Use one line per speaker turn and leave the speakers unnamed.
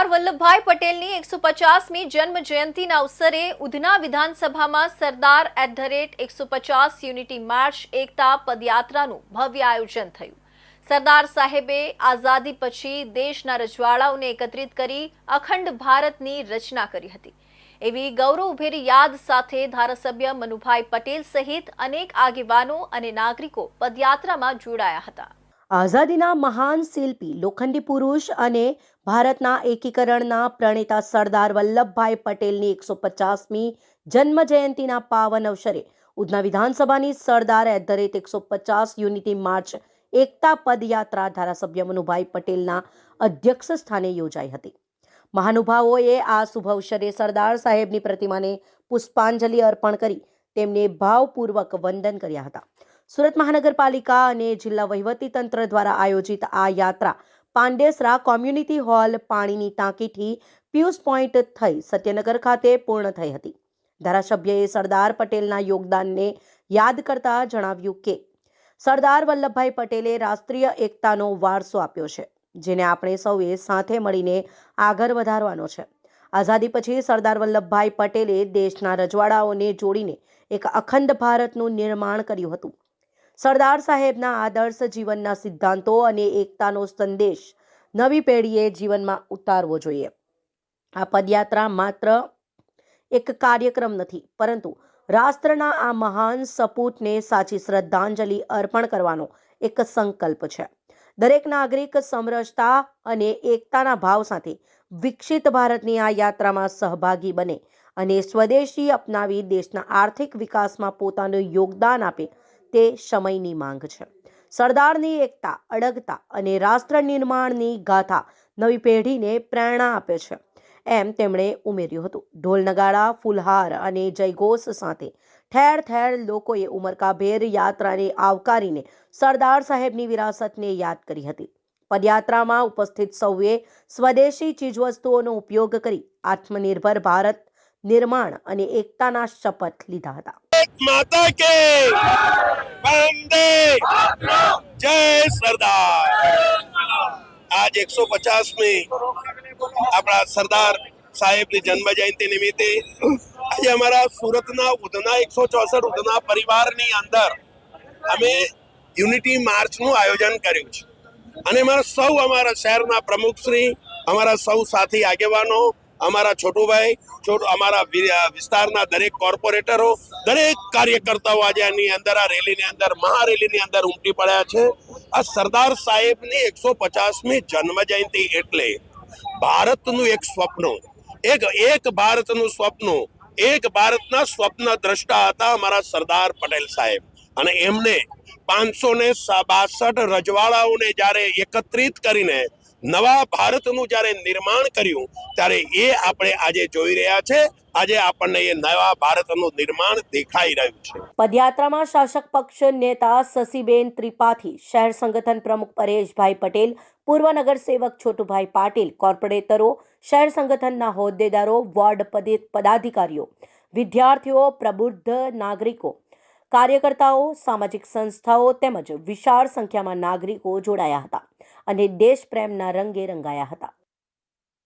સરદાર વલ્લભભાઈ પટેલની એકસો પચાસમી જન્મ જયંતિના અવસરે ઉધના વિધાનસભામાં સરદાર એટ ધ રેટ એકસો પચાસ યુનિટી માર્ચ એકતા પદયાત્રાનું ભવ્ય આયોજન થયું. સરદાર સાહેબે આઝાદી પછી દેશના રજવાડાઓને એકત્રિત કરી અખંડ ભારતની રચના કરી હતી. એવી ગૌરવભેરી યાદ સાથે ધારાસભ્ય મનુભાઈ પટેલ સહિત અનેક આગેવાનો અને નાગરિકો પદયાત્રામાં જોડાયા હતા.
આઝાદીના મહાન શિલ્પી લોખંડી પુરુષ અને ભારતના એકીકરણના પ્રણેતા સરદાર વલ્લભભાઈ પટેલની એકસો પચાસમી જન્મ જયંતિના પાવન અવસરે ઉધના વિધાનસભાની સરદાર એટ ધ રેટ એકસો પચાસ યુનિટી માર્ચ એકતા પદયાત્રા ધારાસભ્ય મનુભાઈ પટેલના અધ્યક્ષ સ્થાને યોજાઈ હતી. મહાનુભાવોએ આ શુભ અવસરે સરદાર સાહેબની પ્રતિમાને પુષ્પાંજલિ અર્પણ કરી તેમને ભાવપૂર્વક વંદન કર્યા હતા. સુરત મહાનગરપાલિકા અને જિલ્લા વહીવટી તંત્ર દ્વારા આયોજિત આ યાત્રા પાંડેસરા કોમ્યુનિટી હોલ પાણીની ટાંકીથી પ્યુસ પોઈન્ટ થઈ સત્યનગર ખાતે પૂર્ણ થઈ હતી. ધારાસભ્યએ સરદાર પટેલના યોગદાનને યાદ કરતા જણાવ્યું કે, સરદાર વલ્લભભાઈ પટેલે રાષ્ટ્રીય એકતાનો વારસો આપ્યો છે, જેને આપણે સૌએ સાથે મળીને આગળ વધારવાનો છે. આઝાદી પછી સરદાર વલ્લભભાઈ પટેલે દેશના રજવાડાઓને જોડીને એક અખંડ ભારતનું નિર્માણ કર્યું હતું. સરદાર સાહેબના આદર્શ જીવનના સિદ્ધાંતો અને એકતાનો સંદેશ નવી પેઢીએ જીવનમાં ઉતારવો જોઈએ. આ પદયાત્રા માત્ર એક કાર્યક્રમ નથી, પરંતુ રાષ્ટ્રના આ મહાન સપૂતને સાચી શ્રદ્ધાંજલિ અર્પણ કરવાનો એક સંકલ્પ છે. દરેક નાગરિક સમરસતા અને એકતાના ભાવ સાથે વિકસિત ભારતની આ યાત્રામાં સહભાગી બને અને સ્વદેશી અપનાવી દેશના આર્થિક વિકાસમાં પોતાનું યોગદાન આપે તે સમયની માંગ છે. સરદારની એકતા, અડગતા અને રાષ્ટ્ર નિર્માણની ગાથા નવી પેઢીને પ્રેરણા આપે છે. એમ તેમણે ઉમેર્યું હતું. ઢોલ ફુલહાર અને જયઘોષ સાથે ઠેર ઠેર લોકોએ ઉમરકાભેર યાત્રાને આવકારીને સરદાર સાહેબની વિરાસતને યાદ કરી હતી. પદયાત્રામાં ઉપસ્થિત સૌએ સ્વદેશી ચીજવસ્તુઓનો ઉપયોગ કરી આત્મનિર્ભર ભારત નિર્માણ અને એકતાના શપથ લીધા હતા.
માતા કે વંદે જય સરદાર. આજ એકસો પચાસ પચાસમી આપણા સરદાર સાહેબની જન્મ જયંતિ નિમિત્તે આજે અમારા સુરતના ઉધના એકસો ચોસઠ ઉધના પરિવારની અંદર અમે યુનિટી માર્ચનું આયોજન કર્યું છે. અને અમારા સૌ અમારા શહેરના પ્રમુખ શ્રી, અમારા સૌ સાથી આગેવાનો અમારા છોટુભાઈ, છોટ, અમારા વિસ્તારના દરેક કોર્પોરેટરો, દરેક કાર્યકર્તાઓ આજે આની અંદર, આ રેલીની અંદર, મહારેલીની અંદર ઉમટી પડ્યા છે. આ સરદાર સાહેબની એકસો પચાસમી જન્મ જયંતિ એટલે ભારતનું એક સ્વપ્ન, એક એક ભારતનું સ્વપ્ન, એક ભારતના સ્વપ્ન દ્રષ્ટા હતા અમારા સરદાર પટેલ સાહેબ. અને એમને પાંચસો ને બાસઠ રજવાડાઓને જ્યારે એકત્રિત કરીને નવા ભારતનું જ્યારે નિર્માણ કર્યું, ત્યારે એ આપણે આજે જોઈ રહ્યા છે. આજે આપણને એ નવા ભારતનું નિર્માણ દેખાઈ રહ્યું છે.
પદયાત્રામાં શાસક પક્ષ નેતા શશીબેન ત્રિપાઠી, શહેર સંગઠન પ્રમુખ પરેશભાઈ પટેલ, પૂર્વ નગરસેવક છોટુભાઈ પાટીલ, કોર્પોરેટરો, શહેર સંગઠનના હોદ્દેદારો, વોર્ડ પદાધિકારીઓ, વિદ્યાર્થીઓ, પ્રબુદ્ધ નાગરિકો કાર્યકર્તાઓ સામાજિક સંસ્થાઓ તેમજ વિશાળ સંખ્યામાં નાગરિકો જોડાયા હતા અને દેશપ્રેમના રંગે રંગાયા હતા.